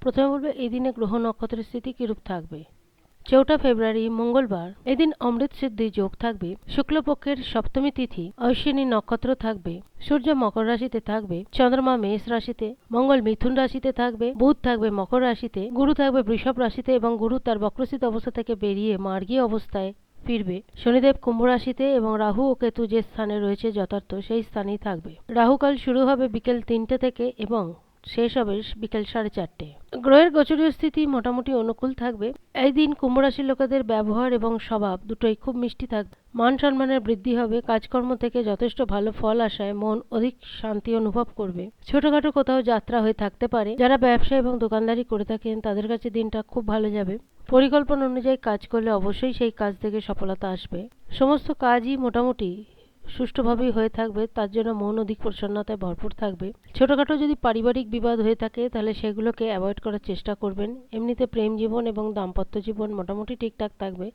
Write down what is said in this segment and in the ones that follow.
প্রথমে বলব এই দিনে গ্রহ নক্ষত্রের স্থিতি কিরূপ থাকবে? চৌঠা ফেব্রুয়ারি, মঙ্গলবার। এদিন অমৃত সিদ্ধি যোগ থাকবে। শুক্লপক্ষের সপ্তমী তিথি, অশ্বিনী নক্ষত্র থাকবে। সূর্য মকর রাশিতে থাকবে। চন্দ্রমা মেষ রাশিতে। মঙ্গল মিথুন রাশিতে থাকবে। বুধ থাকবে মকর রাশিতে। গুরু থাকবে বৃষভ রাশিতে এবং গুরু তার বক্রস্থিত অবস্থা থেকে বেরিয়ে মার্গী অবস্থায় ফিরবে। শনিদেব কুম্ভ রাশিতে এবং রাহু ও কেতু যে স্থানে রয়েছে যথার্থ সেই স্থানেই থাকবে। রাহুকাল শুরু হবে বিকেল তিনটে থেকে এবং শেষ হবে বিকেল সাড়ে চারটে। গ্রহের গোচরীয় স্থিতি মোটামুটি অনুকূল থাকবে। এই দিন কুম্ভ রাশির লোকেদের ব্যবহার এবং স্বভাব দুটোই খুব মিষ্টি থাকবে মান সম্মানের বৃদ্ধি হবে, কাজকর্ম থেকে যথেষ্ট ভালো ফল আসায় মন অধিক শান্তি অনুভব করবে। ছোটখাটো কোথাও যাত্রা হয়ে থাকতে পারে। যারা ব্যবসা এবং দোকানদারি করে থাকেন, তাদের কাছে দিনটা খুব ভালো যাবে। পরিকল্পনা অনুযায়ী কাজ করলে অবশ্যই সেই কাজ থেকে সফলতা আসবে। সমস্ত কাজই মোটামুটি সুষ্ঠুভাবেই হয়ে থাকবে, তার জন্য মন অধিক প্রসন্নতায় ভরপুর থাকবে। ছোটোখাটো যদি পারিবারিক বিবাদ হয়ে থাকে, তাহলে সেগুলোকে অ্যাভয়েড করার চেষ্টা করবেন। এমনিতে প্রেম জীবন এবং দাম্পত্য জীবন মোটামুটি ঠিকঠাক থাকবে।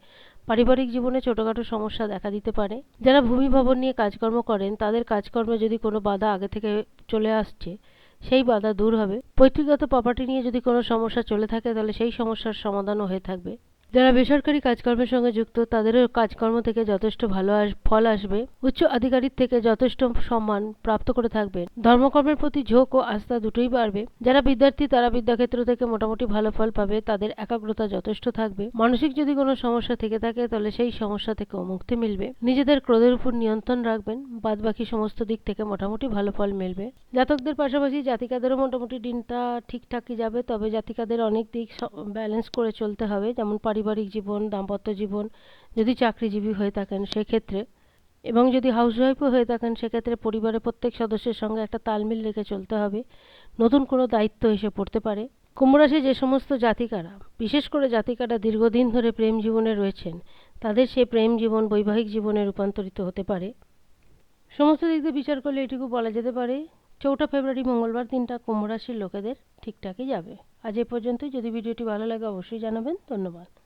পারিবারিক জীবনে ছোটোখাটো সমস্যা দেখা দিতে পারে। যারা ভূমি ভবন নিয়ে কাজকর্ম করেন, তাদের কাজকর্মে যদি কোনো বাধা আগে থেকে চলে আসছে, সেই বাধা দূর হবে। পৈতৃকগত প্রপার্টি নিয়ে যদি কোনো সমস্যা চলে থাকে, তাহলে সেই সমস্যার সমাধানও হয়ে থাকবে। যারা বেসরকারি কাজকর্মের সঙ্গে যুক্ত, তাদেরও কাজকর্ম থেকে যথেষ্ট ভালো ফল আসবে। উচ্চ আধিকারিক থেকে যথেষ্ট সম্মান প্রাপ্ত করে থাকবেন ধর্মকর্মের প্রতি ঝোঁক ও আস্থা দুটোই বাড়বে। যারা বিদ্যার্থী, তারা বিদ্যাক্ষেত্র থেকে মোটামুটি ভালো ফল পাবে। তাদের একাগ্রতা যথেষ্ট থাকবে। মানসিক যদি কোনো সমস্যা থেকে থাকে, তাহলে সেই সমস্যা থেকেও মুক্তি মিলবে। নিজেদের ক্রোধের উপর নিয়ন্ত্রণ রাখবেন। বাদ বাকি সমস্ত দিক থেকে মোটামুটি ভালো ফল মিলবে। জাতকদের পাশাপাশি জাতিকাদেরও মোটামুটি দিনটা ঠিকঠাকই যাবে। তবে জাতিকাদের অনেক দিক ব্যালেন্স করে চলতে হবে। যেমন পারিবারিক জীবন, দাম্পত্য জীবন, যদি চাকরিজীবী হয়ে থাকেন সেক্ষেত্রে এবং যদি হাউসওয়াইফও হয়ে থাকেন সেক্ষেত্রে পরিবারের প্রত্যেক সদস্যের সঙ্গে একটা তালমিল রেখে চলতে হবে। নতুন কোনো দায়িত্ব এসে পড়তে পারে। কুম্ভরাশি যে সমস্ত জাতিকারা, বিশেষ করে জাতিকারা দীর্ঘদিন ধরে প্রেম জীবনে রয়েছেন, তাদের সেই প্রেম জীবন, বৈবাহিক জীবনে রূপান্তরিত হতে পারে। সমস্ত দিক দিয়ে বিচার করলে এটুকু বলা যেতে পারে, চৌঠা ফেব্রুয়ারি, মঙ্গলবার দিনটা কুম্ভ রাশির লোকেদের ঠিকঠাকই যাবে। আজ এ পর্যন্তই। যদি ভিডিওটি ভালো লাগে অবশ্যই জানাবেন। ধন্যবাদ।